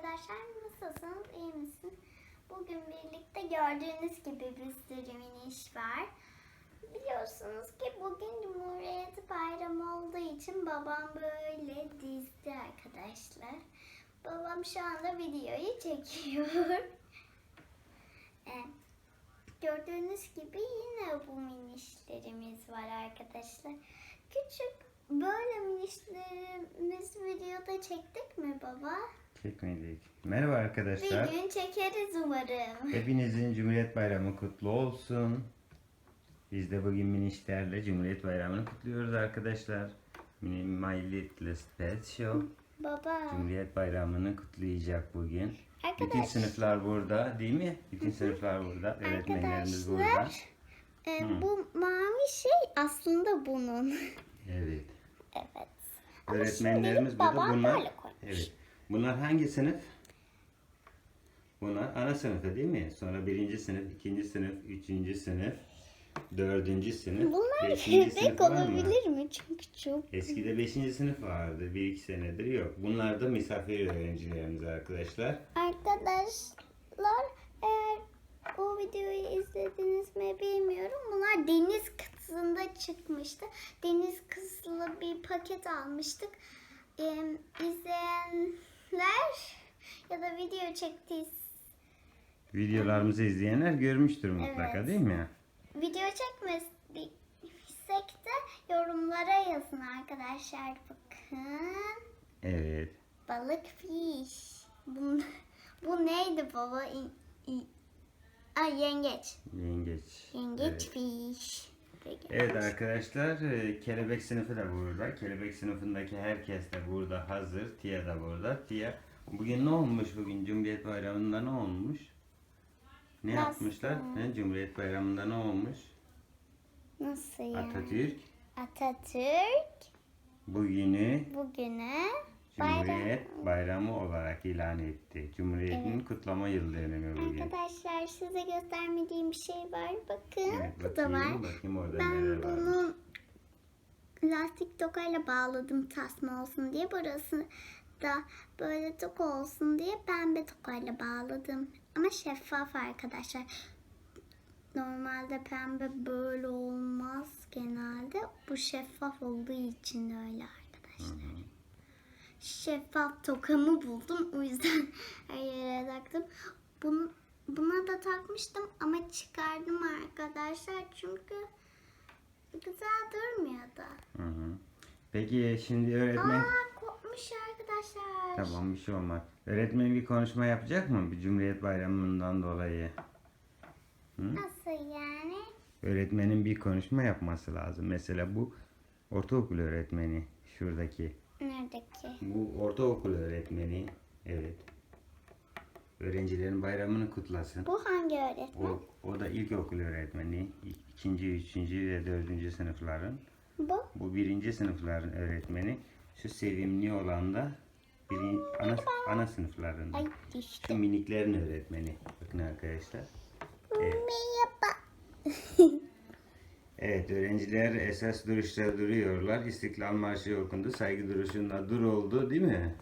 arkadaşlar nasılsınız? İyi misin? Bugün birlikte gördüğünüz gibi bir miniş var. Biliyorsunuz ki bugün Cumhuriyet Bayramı olduğu için babam böyle dizdi arkadaşlar. Babam şu anda videoyu çekiyor. Evet. Gördüğünüz gibi yine bu minişlerimiz var arkadaşlar. Küçük böyle minişlerimiz videoda çektik mi baba? Çekmedik. Merhaba arkadaşlar. Bir gün çekeriz umarım. Hepinizin Cumhuriyet Bayramı kutlu olsun. Biz de bugün minişlerle Cumhuriyet Bayramı'nı kutluyoruz arkadaşlar. My Little Pet Show Baba. Cumhuriyet Bayramı'nı kutlayacak bugün. Bütün Arkadaş, sınıflar burada değil mi? Bütün sınıflar burada. Öğretmenlerimiz burada. E, bu mavi şey aslında bunun. Evet. evet. Ama Öğretmenlerimiz burada. koymuş. Evet. Bunlar hangi sınıf? Bunlar ana sınıfı değil mi? Sonra birinci sınıf, ikinci sınıf, üçüncü sınıf, dördüncü sınıf, Bunlar beşinci bebek sınıf var mı? olabilir mi? Çünkü çok Eskide beşinci sınıf vardı. Bir iki senedir yok. Bunlar da misafir öğrencilerimiz arkadaşlar. Arkadaşlar eğer o videoyu izlediniz mi bilmiyorum. Bunlar deniz kızında çıkmıştı. Deniz kızlı bir paket almıştık. Ee, izleyenler ya da video çektiyse Videolarımızı izleyenler görmüştür mutlaka Evet. değil mi? video çekmesek de yorumlara yazın arkadaşlar. Bakın. Evet. Balık fiş. Bu, bu neydi baba? Ay yengeç. Yengeç. Yengeç Evet. fiş. Peki. Evet arkadaşlar, e, kelebek sınıfı da burada. Kelebek sınıfındaki herkes de burada hazır. Tia da burada. Tia, bugün ne olmuş bugün? Cumhuriyet Bayramı'nda ne olmuş? Ne Nasıl? yapmışlar? He, Cumhuriyet Bayramı'nda ne olmuş? Nasıl yani? Atatürk Atatürk bugünü bugüne bayram. Cumhuriyet Bayramı olarak ilan etti. Cumhuriyet'in kutlama yıl dönümü bugün. Arkadaşlar size göstermediğim bir şey var. Bakın Evet, bu da var. bakayım, orada Ben neler varmış. bunu lastik tokayla bağladım tasma olsun diye. Burası da böyle tok olsun diye pembe tokayla bağladım. Ama şeffaf arkadaşlar. Normalde pembe böyle olmaz genelde. Bu şeffaf olduğu için öyle arkadaşlar. Şeffaf tokamı buldum. O yüzden her yere taktım. Bunu, buna da takmıştım ama çıkardım arkadaşlar. Çünkü güzel durmuyordu. Hı hı. Peki şimdi öğretmen... Aa kopmuş arkadaşlar. Tamam bir şey olmaz. Öğretmen bir konuşma yapacak mı? Bir Cumhuriyet Bayramı'ndan dolayı. Nasıl yani? Öğretmenin bir konuşma yapması lazım. Mesela bu ortaokul öğretmeni şuradaki. Neredeki? Bu ortaokul öğretmeni. Evet. Öğrencilerin bayramını kutlasın. Bu hangi öğretmen? O, o da ilkokul öğretmeni. İkinci, üçüncü ve dördüncü sınıfların. Bu? Bu birinci sınıfların öğretmeni. Şu sevimli olan da birin, ana, ana sınıfların. Ay Şu düştü. miniklerin öğretmeni. Bakın arkadaşlar. Merhaba. Evet öğrenciler esas duruşta duruyorlar. İstiklal Marşı okundu. Saygı duruşunda dur oldu değil mi?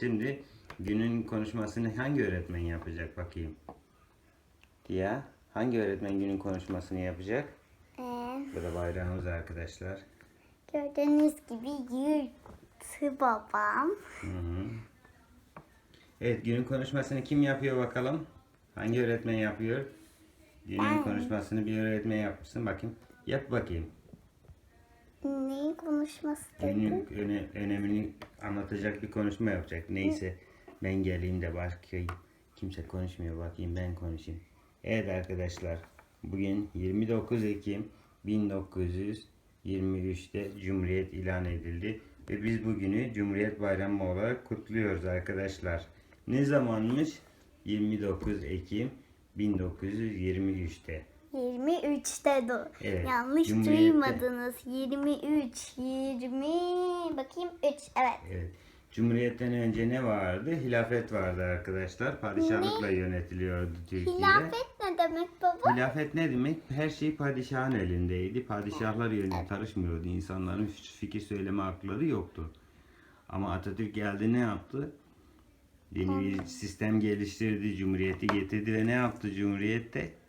Şimdi günün konuşmasını hangi öğretmen yapacak bakayım? Ya hangi öğretmen günün konuşmasını yapacak? Ee, Bu da bayrağımız arkadaşlar. gördüğünüz gibi yırtı babam. Hı hı. Evet günün konuşmasını kim yapıyor bakalım? Hangi öğretmen yapıyor? Günün Ben. konuşmasını bir öğretmen yapsın bakayım. Yap bakayım. Neyin konuşması? Günün öne, önemini anlatacak bir konuşma yapacak. Neyse ben geleyim de bakayım. Kimse konuşmuyor bakayım ben konuşayım. Evet arkadaşlar bugün 29 Ekim 1923'te Cumhuriyet ilan edildi. Ve biz bugünü Cumhuriyet Bayramı olarak kutluyoruz arkadaşlar. Ne zamanmış? 29 Ekim 1923'te. 23'te do. Evet, Yanlış Cumhuriyet'te. duymadınız. 23, 20 bakayım 3 evet. Evet. Cumhuriyetten önce ne vardı? Hilafet vardı arkadaşlar. Padişahlıkla yönetiliyordu Türkiye. Hilafet ne demek baba? Hilafet ne demek? Her şey padişahın elindeydi. Padişahlar yönü karışmıyordu. İnsanların fikir söyleme hakları yoktu. Ama Atatürk geldi ne yaptı? Yeni bir sistem geliştirdi, cumhuriyeti getirdi ve ne yaptı cumhuriyette?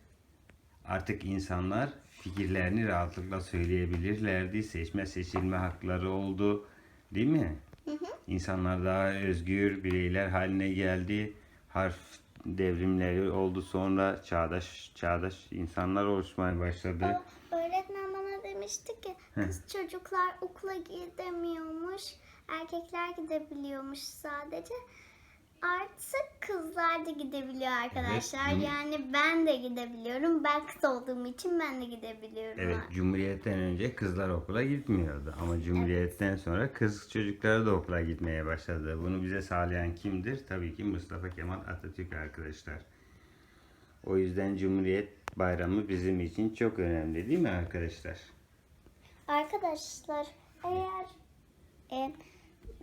Artık insanlar fikirlerini rahatlıkla söyleyebilirlerdi. Seçme seçilme hakları oldu. Değil mi? İnsanlar daha özgür bireyler haline geldi. Harf devrimleri oldu sonra çağdaş çağdaş insanlar oluşmaya başladı. Öğretmen bana demişti ki kız çocuklar okula gidemiyormuş. Erkekler gidebiliyormuş sadece. Artık kızlar da gidebiliyor arkadaşlar. Evet, yani ben de gidebiliyorum. Ben kız olduğum için ben de gidebiliyorum. Evet, Cumhuriyet'ten önce kızlar okula gitmiyordu. Ama Cumhuriyet'ten sonra kız çocukları da okula gitmeye başladı. Bunu bize sağlayan kimdir? Tabii ki Mustafa Kemal Atatürk arkadaşlar. O yüzden Cumhuriyet Bayramı bizim için çok önemli değil mi arkadaşlar? Arkadaşlar eğer e,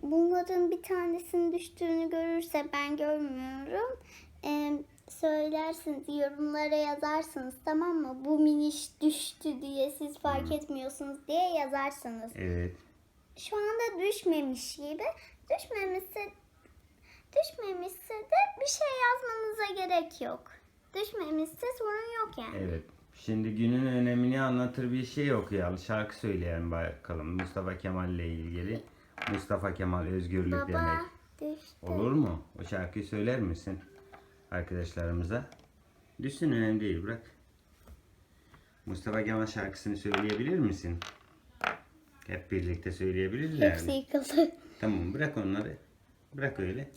bunların bir tanesinin düştüğünü görürse ben görmüyorum. E, söylersiniz yorumlara yazarsınız tamam mı? Bu miniş düştü diye siz fark etmiyorsunuz diye yazarsınız. Evet. Şu anda düşmemiş gibi. Düşmemişse düşmemişse de bir şey yazmanıza gerek yok. Düşmemişse sorun yok yani. Evet. Şimdi günün önemini anlatır bir şey okuyalım. Şarkı söyleyelim bakalım. Mustafa Kemal ile ilgili. Mustafa Kemal özgürlük Baba demek. düştü. Olur mu? O şarkıyı söyler misin arkadaşlarımıza? Düşsün önemli değil bırak. Mustafa Kemal şarkısını söyleyebilir misin? Hep birlikte söyleyebilirler Hepsi mi? yıkıldı. Tamam bırak onları. Bırak öyle.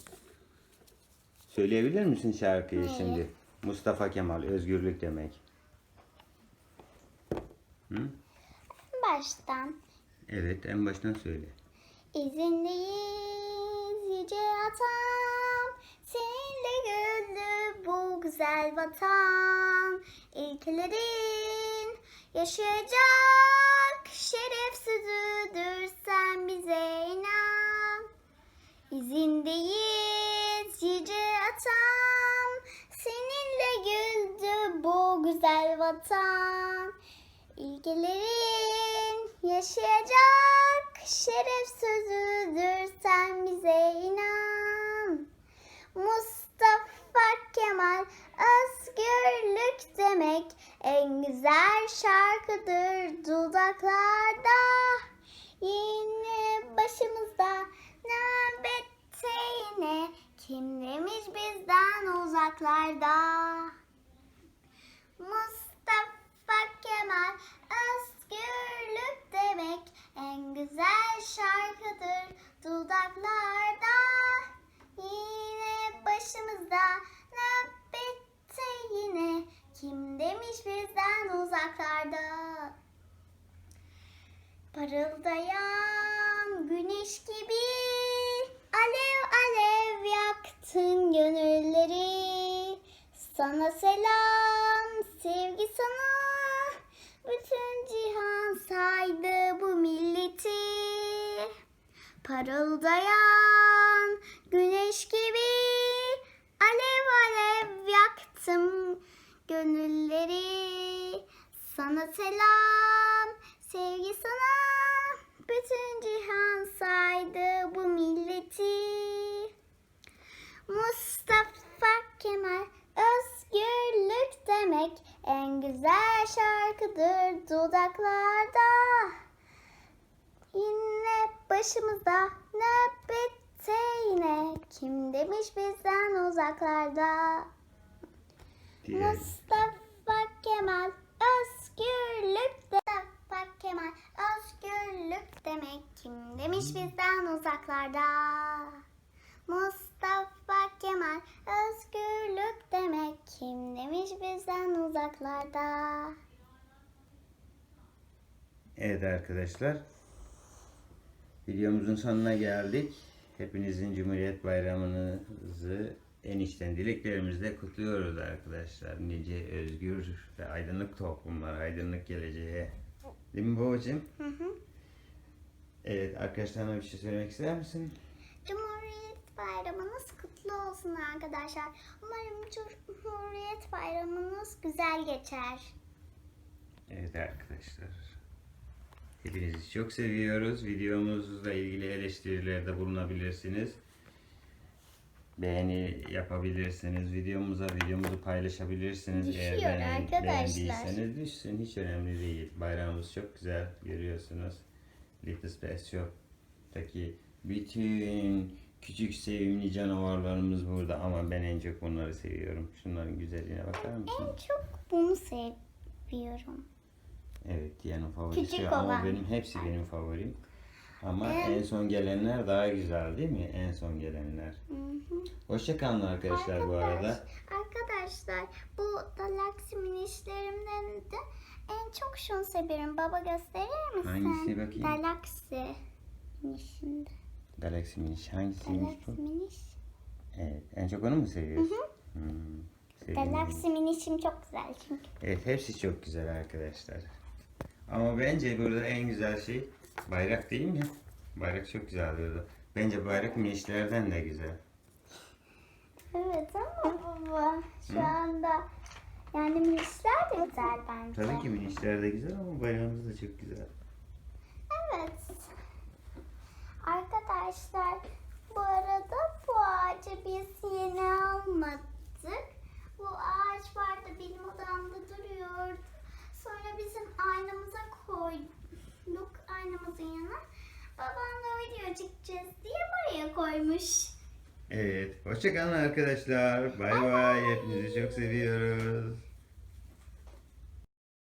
Söyleyebilir misin şarkıyı Neyi? şimdi? Mustafa Kemal özgürlük demek. Hı? Baştan. Evet en baştan söyle. İzindeyiz yüce atam, seninle güldü bu güzel vatan. İlkelerin yaşayacak şeref sözüdür sen bize inan. İzindeyiz yüce atam, seninle güldü bu güzel vatan. İlkelerin yaşayacak şeref sözüdür sen bize inan. Mustafa Kemal özgürlük demek en güzel şarkıdır dudaklarda. Yine başımızda nöbette yine kim demiş bizden uzaklarda. Mustafa Kemal özgürlük demek en güzel şarkıdır dudaklarda. Yine başımızda nöbette yine kim demiş bizden uzaklarda. Parıldayan güneş gibi alev alev yaktın gönülleri. Sana selam, sevgi sana. Bütün Parıldayan güneş gibi alev alev yaktım gönülleri. Sana selam, sevgi sana. Bütün cihan saydı bu milleti. Mustafa Kemal özgürlük demek en güzel şarkıdır dudaklarda. Başımızda nöbette yine kim demiş bizden uzaklarda. Diye. Mustafa Kemal özgürlük de- Mustafa Kemal özgürlük demek kim demiş bizden uzaklarda. Mustafa Kemal özgürlük demek kim demiş bizden uzaklarda. Evet arkadaşlar. Videomuzun sonuna geldik. Hepinizin Cumhuriyet Bayramınızı en içten dileklerimizle kutluyoruz arkadaşlar. Nice özgür ve aydınlık toplumlar, aydınlık geleceğe. Değil mi babacığım? Hı hı. Evet arkadaşlarına bir şey söylemek ister misin? Cumhuriyet Bayramınız kutlu olsun arkadaşlar. Umarım Cumhuriyet Bayramınız güzel geçer. Evet arkadaşlar. Hepinizi çok seviyoruz. Videomuzla ilgili eleştirilerde bulunabilirsiniz. beğeni yapabilirsiniz. Videomuza videomuzu paylaşabilirsiniz. Eğer Düşüyor beğen- arkadaşlar. beğendiyseniz düşsün hiç önemli değil. Bayrağımız çok güzel görüyorsunuz. Little Space Shop'taki bütün küçük sevimli canavarlarımız burada ama ben en çok bunları seviyorum. Şunların güzelliğine bakar En mısınız? çok bunu seviyorum. Evet Diyan'ın favorisi Küçük ama olan. benim hepsi benim favorim. Ama En- en son gelenler daha güzel değil mi? En son gelenler. Hı hı. Hoşçakalın arkadaşlar bu arada. Arkadaş- Arkadaşlar bu Galaxy minişlerimden de en çok şunu seviyorum. Baba gösterir misin? Hangisi bakayım? Galaxy minişinde. Galaxy Miniş hangisiymiş Galaxy bu? miniş. Evet. En çok onu mu seviyorsun? Hmm, sevindim. Galaxy minişim çok güzel çünkü. Evet hepsi çok güzel arkadaşlar. Ama bence burada en güzel şey bayrak değil mi? Bayrak çok güzel burada. Bence bayrak minişlerden de güzel. Evet ama baba şu anda yani minişler de güzel bence. Tabii ki minişler de güzel ama bayrağımız da çok güzel. Evet. Arkadaşlar bu arada bu ağacı biz yeni almadık. Bu ağaç vardı benim odamda duruyordu. Sonra bizim aynamıza koyduk aynamızın yanına. Babamla video çekeceğiz diye buraya koymuş. Evet. Hoşçakalın arkadaşlar. Bay bay. Hepinizi çok seviyoruz.